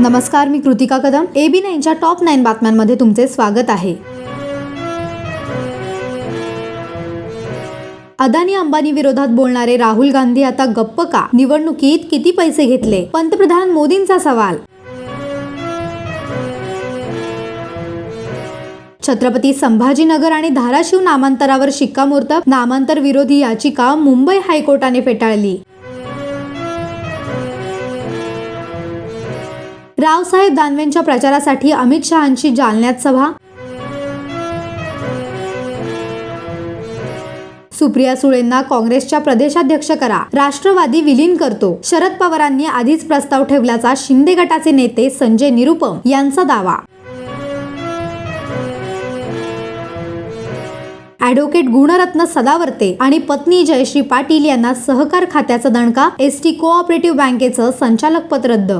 नमस्कार मी कृतिका कदम. एबी नाईनच्या टॉप नाईन बातम्यांमध्ये तुमचे स्वागत आहे. अदानी अंबानी विरोधात बोलणारे राहुल गांधी आता गप्प का? निवडणुकीत किती पैसे घेतले? पंतप्रधान मोदींचा सवाल. छत्रपती संभाजीनगर आणि धाराशिव नामांतरावर शिक्कामोर्तब नामांतर विरोधी याचिका मुंबई हायकोर्टाने फेटाळली. रावसाहेब दानवेंच्या प्रचारासाठी अमित शहांची जालन्यात सभा. सुप्रिया सुळेंना काँग्रेसच्या प्रदेशाध्यक्ष करा राष्ट्रवादी विलीन करतो. शरद पवारांनी आधीच प्रस्ताव ठेवल्याचा शिंदे गटाचे नेते संजय निरुपम यांचा दावा. ॲडव्होकेट गुणरत्न सदावर्ते आणि पत्नी जयश्री पाटील यांना सहकार खात्याचा दणका एस टी कोऑपरेटिव्ह बँकेचं संचालक पद रद्द.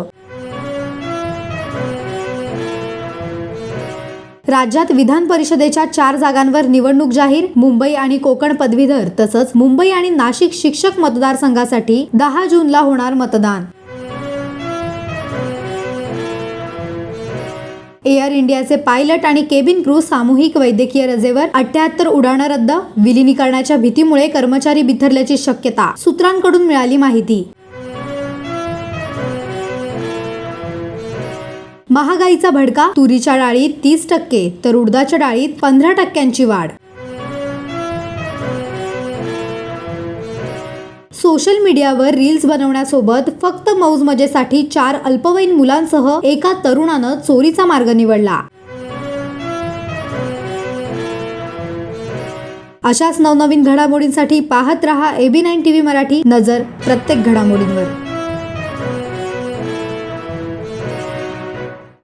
राज्यात विधान परिषदेच्या चार जागांवर निवडणूक जाहीर मुंबई आणि कोकण पदवीधर तसंच मुंबई आणि नाशिक शिक्षक मतदारसंघासाठी दहा जूनला होणार मतदान. एअर इंडियाचे पायलट आणि केबिन क्रू सामूहिक वैद्यकीय रजेवर अठ्याहत्तर उड्डाणं रद्द विलिनीकरणाच्या भीतीमुळे कर्मचारी बिथरल्याची शक्यता सूत्रांकडून मिळाली माहिती. महागाईचा भडका तुरीच्या डाळीत तीस टक्के तर उडदाच्या डाळीत पंधरा टक्क्यांची वाढ. सोशल मीडियावर रील्स बनवण्यासोबत फक्त मौज मजेसाठी चार अल्पवयीन मुलांसह एका तरुणानं चोरीचा मार्ग निवडला. अशाच नवनवीन घडामोडींसाठी पाहत रहा एबी नाईन टीव्ही मराठी नजर प्रत्येक घडामोडींवर.